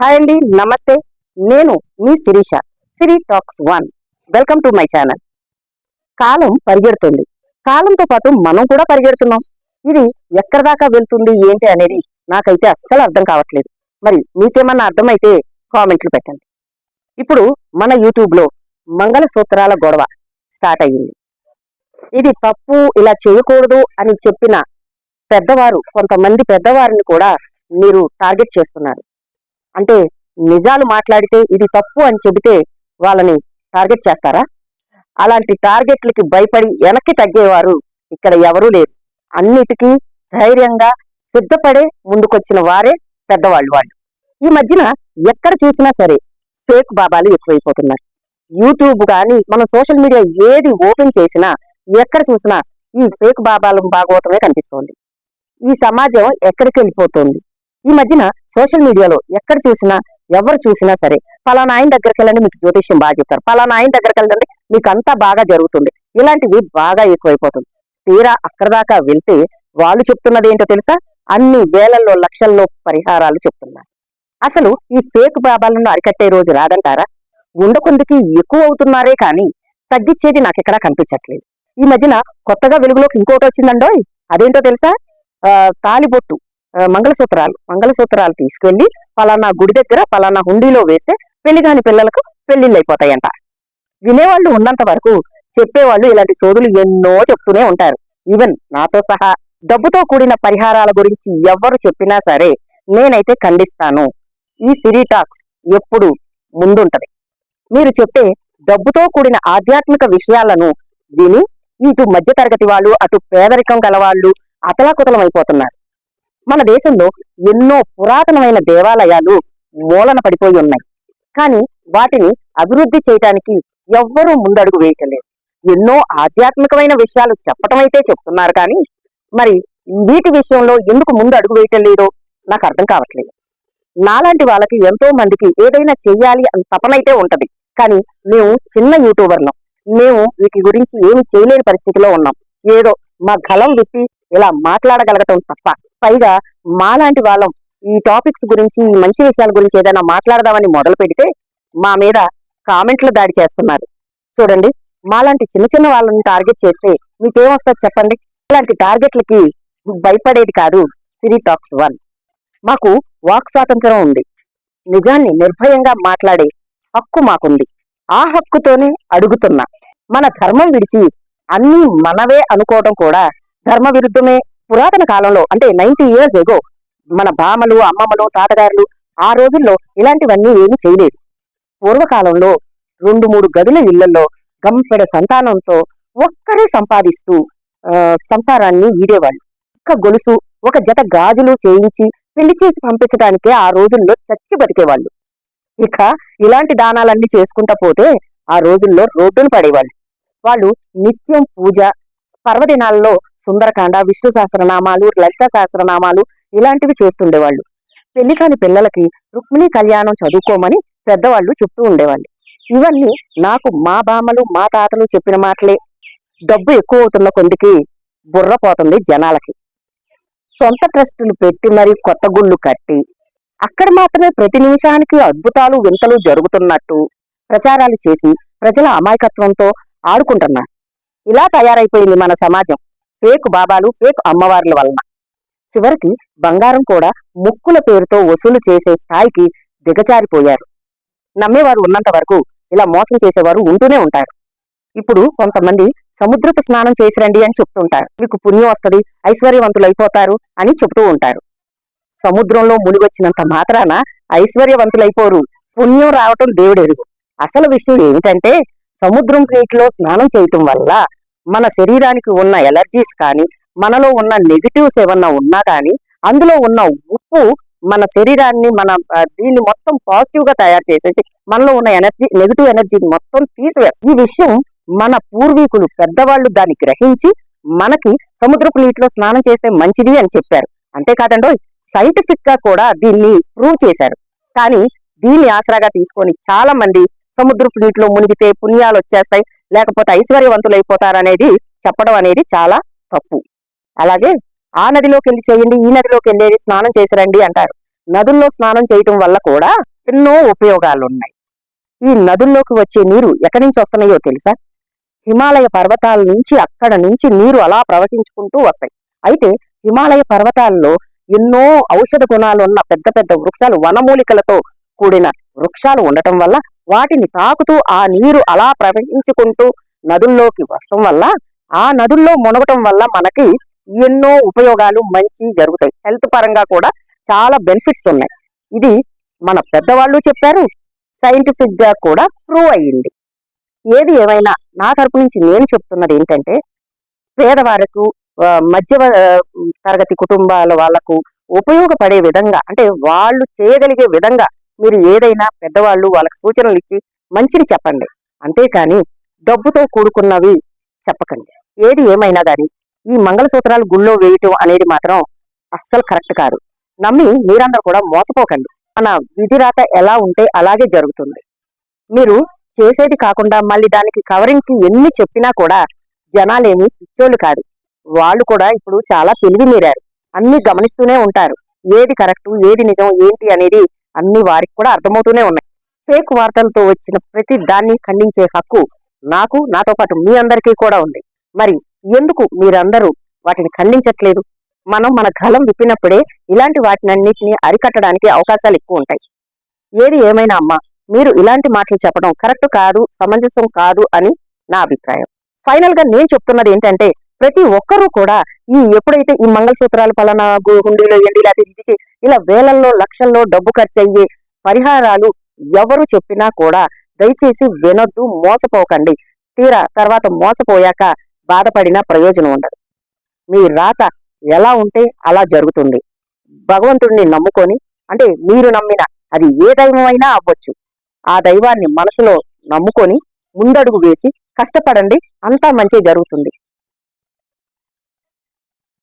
Hi అండి నమస్తే. నేను మీ Sirisha Siri talks one. Welcome to my channel. కాలం పరిగెడుతుంది. కాలంతో పాటు మనం కూడా పరిగెడుతున్నాం. ఇది ఎక్కడి దాకా వెళ్తుంది ఏంటి అనేది నాకైతే అస్సలు అర్థం కావట్లేదు. మరి మీకేమన్నా అర్థమైతే కామెంట్లు పెట్టండి. ఇప్పుడు మన యూట్యూబ్లో మంగళసూత్రాల మంగళ సూత్రాల గొడవ స్టార్ట్ అయ్యింది. ఇది తప్పు ఇలా చేయకూడదు అని చెప్పిన పెద్దవారు కొంతమంది పెద్దవారిని కూడా మీరు టార్గెట్ చేస్తున్నారు. అంటే నిజాలు మాట్లాడితే ఇది తప్పు అని చెబితే వాళ్ళని టార్గెట్ చేస్తారా? అలాంటి టార్గెట్లకి భయపడి వెనక్కి తగ్గేవారు ఇక్కడ ఎవరూ లేరు. అన్నిటికీ ధైర్యంగా సిద్ధపడే ముందుకొచ్చిన వారే పెద్దవాళ్ళు వాళ్ళు. ఈ మధ్యన ఎక్కడ చూసినా సరే ఫేక్ బాబాలు ఎక్కువైపోతున్నారు. యూట్యూబ్ కానీ మన సోషల్ మీడియా ఏది ఓపెన్ చేసినా ఎక్కడ చూసినా ఈ ఫేక్ బాబాల భాగవతమే కనిపిస్తోంది. ఈ సమాజం ఎక్కడికి వెళ్ళిపోతుంది? ఈ మధ్యన సోషల్ మీడియాలో ఎక్కడ చూసినా ఎవరు చూసినా సరే పలానా ఆయన దగ్గరికి వెళ్ళండి మీకు జ్యోతిష్యం బాగా చెప్తారు. పలానా ఆయన దగ్గరికి వెళ్ళండి మీకు అంతా బాగా జరుగుతుంది. ఇలాంటివి బాగా ఎక్కువైపోతుంది. తీరా అక్కడ దాకా వెళ్తే వాళ్ళు చెప్తున్నది ఏంటో తెలుసా? అన్ని వేలల్లో లక్షల్లో పరిహారాలు చెప్తున్నారు. అసలు ఈ ఫేక్ బాబాలను అరికట్టే రోజు రాదంటారా? ఉండకొందికి ఎక్కువ అవుతున్నారే కానీ తగ్గించేది నాకు ఎక్కడా కనిపించట్లేదు. ఈ మధ్యన కొత్తగా వెలుగులోకి ఇంకోటి వచ్చిందండోయ్? అదేంటో తెలుసా? ఆ, తాలిబొట్టు. మంగళసూత్రాలు మంగళసూత్రాలు తీసుకెళ్ళి పలానా గుడి దగ్గర పలానా హుండీలో వేస్తే పెళ్ళి కాని పిల్లలకు పెళ్ళిళ్ళు అయిపోతాయంట. వినేవాళ్ళు ఉన్నంత వరకు చెప్పేవాళ్ళు ఇలాంటి సోదులు ఎన్నో చెప్తూనే ఉంటారు. ఈవెన్ నాతో సహా డబ్బుతో కూడిన పరిహారాల గురించి ఎవరు చెప్పినా సరే నేనైతే ఖండిస్తాను. ఈ సిరీ టాక్స్ ఎప్పుడు ముందుంటది. మీరు చెప్పే డబ్బుతో కూడిన ఆధ్యాత్మిక విషయాలను విని ఇటు మధ్యతరగతి వాళ్ళు అటు పేదరికం గలవాళ్ళు అతలాకుతలం అయిపోతున్నారు. మన దేశంలో ఎన్నో పురాతనమైన దేవాలయాలు మూలన పడిపోయి ఉన్నాయి. కానీ వాటిని అభివృద్ధి చేయటానికి ఎవ్వరూ ముందడుగు వేయటం లేదు ఎన్నో ఆధ్యాత్మికమైన విషయాలు చెప్పటం అయితే చెప్తున్నారు కానీ మరి వీటి విషయంలో ఎందుకు ముందు అడుగు వేయటం లేదో నాకు అర్థం కావట్లేదు. నాలాంటి వాళ్ళకి ఎంతో మందికి ఏదైనా చెయ్యాలి అని తపనైతే ఉంటది. కానీ మేము చిన్న యూట్యూబర్లం. మేము వీటి గురించి ఏమి చేయలేని పరిస్థితిలో ఉన్నాం. ఏదో మా గలం విప్పి ఇలా మాట్లాడగలగటం తప్ప పైగా మాలాంటి వాళ్ళం ఈ టాపిక్స్ గురించి ఈ మంచి విషయాల గురించి ఏదైనా మాట్లాడదామని మొదలు పెడితే మా మీద కామెంట్లు దాడి చేస్తున్నారు. చూడండి మాలాంటి చిన్న చిన్న వాళ్ళని టార్గెట్ చేస్తే మీకేమొస్తుంది చెప్పండి? ఇలాంటి టార్గెట్లకి భయపడేది కాదు సిరీ టాక్స్ వన్. మాకు వాక్ స్వాతంత్రం ఉంది. నిజాన్ని నిర్భయంగా మాట్లాడే హక్కు మాకుంది. ఆ హక్కుతోనే అడుగుతున్నా. మన ధర్మం విడిచి అన్నీ మనవే అనుకోవడం కూడా ధర్మ విరుద్ధమే పురాతన కాలంలో అంటే నైన్టీ ఇయర్స్ ఎగో మన బామలు అమ్మమ్మలు తాతగారులు ఆ రోజుల్లో ఇలాంటివన్నీ ఏమీ చేయలేదు. పూర్వకాలంలో రెండు మూడు గదుల ఇళ్ళలో గంపెడ సంతానంతో ఒక్కరే సంపాదిస్తూ సంసారాన్ని వీడేవాళ్ళు. ఒక్క గొలుసు ఒక జత గాజులు చేయించి పెళ్ళి చేసి పంపించడానికే ఆ రోజుల్లో చచ్చి బతికేవాళ్ళు. ఇక ఇలాంటి దానాలన్నీ చేసుకుంటా పోతే ఆ రోజుల్లో రోడ్డును పడేవాళ్ళు. వాళ్ళు నిత్యం పూజ పర్వదినాల్లో సుందరకాండ విష్ణు సహస్రనామాలు లలిత సహస్రనామాలు ఇలాంటివి చేస్తుండేవాళ్ళు. పెళ్ళి కాని పిల్లలకి రుక్మిణి కళ్యాణం చదువుకోమని పెద్దవాళ్ళు చెప్తూ ఉండేవాళ్ళు. ఇవన్నీ నాకు మా బామ్మలు మా తాతలు చెప్పిన మాటలే. డబ్బు ఎక్కువ అవుతున్న కొందికి బుర్రపోతుంది జనాలకి. సొంత ట్రస్టులు పెట్టి మరి కొత్త గుళ్ళు కట్టి అక్కడ మాత్రమే ప్రతి నిమిషానికి అద్భుతాలు వింతలు జరుగుతున్నట్టు ప్రచారాలు చేసి ప్రజల అమాయకత్వంతో ఆడుకుంటున్నారు. ఇలా తయారైపోయింది మన సమాజం. ఫేక్ బాబాలు ఫేక్ అమ్మవార్ల వలన. చివరికి బంగారం కూడా ముక్కుల పేరుతో వసూలు చేసే స్థాయికి దిగజారిపోయారు. నమ్మేవారు ఉన్నంత వరకు ఇలా మోసం చేసేవారు ఉంటూనే ఉంటారు. ఇప్పుడు కొంతమంది సముద్రపు స్నానం చేసి రండి అని చెప్తుంటారు. మీకు పుణ్యం వస్తది ఐశ్వర్యవంతులు అయిపోతారు అని చెబుతూ ఉంటారు. సముద్రంలో మునిగొచ్చినంత మాత్రాన ఐశ్వర్యవంతులైపోరు. పుణ్యం రావటం దేవుడెరుగు. అసలు విషయం ఏమిటంటే సముద్రం నీటిలో స్నానం చేయటం వల్ల మన శరీరానికి ఉన్న ఎలర్జీస్ కానీ మనలో ఉన్న నెగిటివ్స్ ఏమన్నా ఉన్నా కానీ అందులో ఉన్న ఉప్పు మన శరీరాన్ని మన దీన్ని మొత్తం పాజిటివ్గా తయారు చేసేసి మనలో ఉన్న ఎనర్జీ నెగిటివ్ ఎనర్జీని మొత్తం తీసివేస్తారు ఈ విషయం మన పూర్వీకులు పెద్దవాళ్ళు దాన్ని గ్రహించి మనకి సముద్రపు నీటిలో స్నానం చేస్తే మంచిది అని చెప్పారు. అంతేకాదండో సైంటిఫిక్గా కూడా దీన్ని ప్రూవ్ చేశారు. కానీ దీన్ని ఆసరాగా తీసుకొని చాలా మంది సముద్రపు నీటిలో మునిగితే పుణ్యాలు వచ్చేస్తాయి లేకపోతే ఐశ్వర్యవంతులు అయిపోతారనేది చెప్పడం అనేది చాలా తప్పు. అలాగే ఆ నదిలోకి వెళ్ళి చేయండి ఈ నదిలోకి వెళ్ళేది స్నానం చేసిరండి అంటారు. నదుల్లో స్నానం చేయటం వల్ల కూడా ఎన్నో ఉపయోగాలు ఉన్నాయి ఈ నదుల్లోకి వచ్చే నీరు ఎక్కడి నుంచి వస్తున్నాయో తెలుసా? హిమాలయ పర్వతాల నుంచి అక్కడ నుంచి నీరు అలా ప్రవహించుకుంటూ వస్తాయి. అయితే హిమాలయ పర్వతాల్లో ఎన్నో ఔషధ గుణాలు ఉన్న పెద్ద పెద్ద వృక్షాలు వనమూలికలతో కూడిన వృక్షాలు ఉండటం వల్ల వాటిని తాకుతూ ఆ నీరు అలా ప్రవహించుకుంటూ నదుల్లోకి వస్తాం వల్ల ఆ నదుల్లో మునగటం వల్ల మనకి ఎన్నో ఉపయోగాలు మంచి జరుగుతాయి. హెల్త్ పరంగా కూడా చాలా బెనిఫిట్స్ ఉన్నాయి. ఇది మన పెద్దవాళ్ళు చెప్పారు సైంటిఫిక్గా కూడా ప్రూవ్ అయ్యింది. ఏది ఏమైనా నా తరపు నుంచి నేను చెప్తున్నది ఏంటంటే పేదవారకు మధ్య తరగతి కుటుంబాల వాళ్ళకు ఉపయోగపడే విధంగా అంటే వాళ్ళు చేయగలిగే విధంగా మీరు ఏదైనా పెద్దవాళ్ళు వాళ్ళకి సూచనలు ఇచ్చి మంచిని చెప్పండి. అంతేకాని డబ్బుతో కూడుకున్నవి చెప్పకండి. ఏది ఏమైనా కానీ ఈ మంగళసూత్రాలు గుళ్ళో వేయటం అనేది మాత్రం అస్సలు కరెక్ట్ కాదు. నమ్మి మీరందరూ కూడా మోసపోకండి. మన విధిరాత ఎలా ఉంటే అలాగే జరుగుతుంది. మీరు చేసేది కాకుండా మళ్ళీ దానికి కవరింగ్కి ఎన్ని చెప్పినా కూడా జనాలేమి పిచ్చోళ్ళు కాదు. వాళ్ళు కూడా ఇప్పుడు చాలా తెలివి మీరారు అన్ని గమనిస్తూనే ఉంటారు. ఏది కరెక్ట్ ఏది నిజం ఏంటి అనేది అన్ని వారికి కూడా అర్థమవుతూనే ఉన్నాయి. ఫేక్ వార్తలతో వచ్చిన ప్రతి దాన్ని ఖండించే హక్కు నాకు నాతో పాటు మీ అందరికీ కూడా ఉంది. మరి ఎందుకు మీరందరూ వాటిని ఖండించట్లేదు? మనం మన గలం విప్పినప్పుడే ఇలాంటి వాటినన్నింటినీ అరికట్టడానికి అవకాశాలు ఎక్కువ ఉంటాయి. ఏది ఏమైనా అమ్మా మీరు ఇలాంటి మాటలు చెప్పడం కరెక్ట్ కాదు సమంజసం కాదు అని నా అభిప్రాయం. ఫైనల్గా నేను చెప్తున్నది ఏంటంటే ప్రతి ఒక్కరూ కూడా ఈ ఎప్పుడైతే ఈ మంగళసూత్రాలు పలానా హుండీలో ఎండి లేకపోతే ఇలా వేలల్లో లక్షల్లో డబ్బు ఖర్చు అయ్యే పరిహారాలు ఎవరు చెప్పినా కూడా దయచేసి వినొద్దు మోసపోకండి. తీరా తర్వాత మోసపోయాక బాధపడినా ప్రయోజనం ఉండదు. మీ రాత ఎలా ఉంటే అలా జరుగుతుంది. భగవంతుడిని నమ్ముకొని అంటే మీరు నమ్మిన అది ఏ దైవం అయినా అవ్వచ్చు. ఆ దైవాన్ని మనసులో నమ్ముకొని ముందడుగు వేసి కష్టపడండి అంతా మంచి జరుగుతుంది.